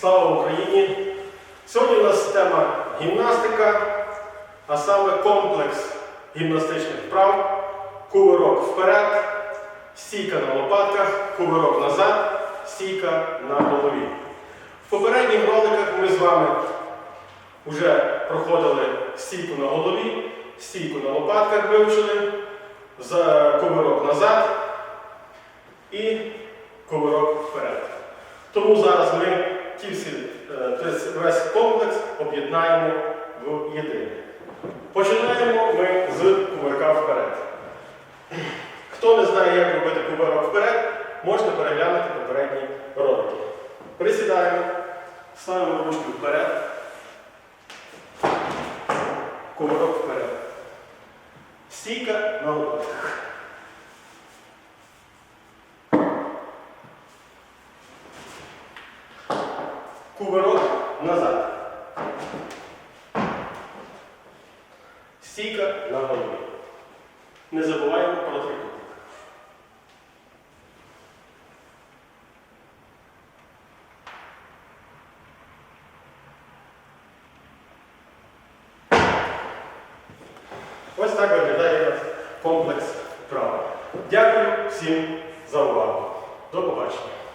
Слава Україні! Сьогодні у нас тема гімнастика, а саме комплекс гімнастичних вправ, кувирок вперед, стійка на лопатках, кувирок назад, стійка на голові. В попередніх роликах ми з вами вже проходили стійку на голові, стійку на лопатках вивчили, кувирок назад і кувирок вперед. Тому зараз ми ті всі, е, весь комплекс об'єднаємо в єдине. Починаємо ми з кувирка вперед. Хто не знає, як робити кувирок вперед, можна переглянути попередні ролики. Присідаємо, ставимо ручку вперед, кувирок вперед. Стійка на лопатках. Кувирок назад. Стійка на голові. Не забуваємо про трикутник. Ось так виглядає комплекс вправ. Дякую всім за увагу. До побачення.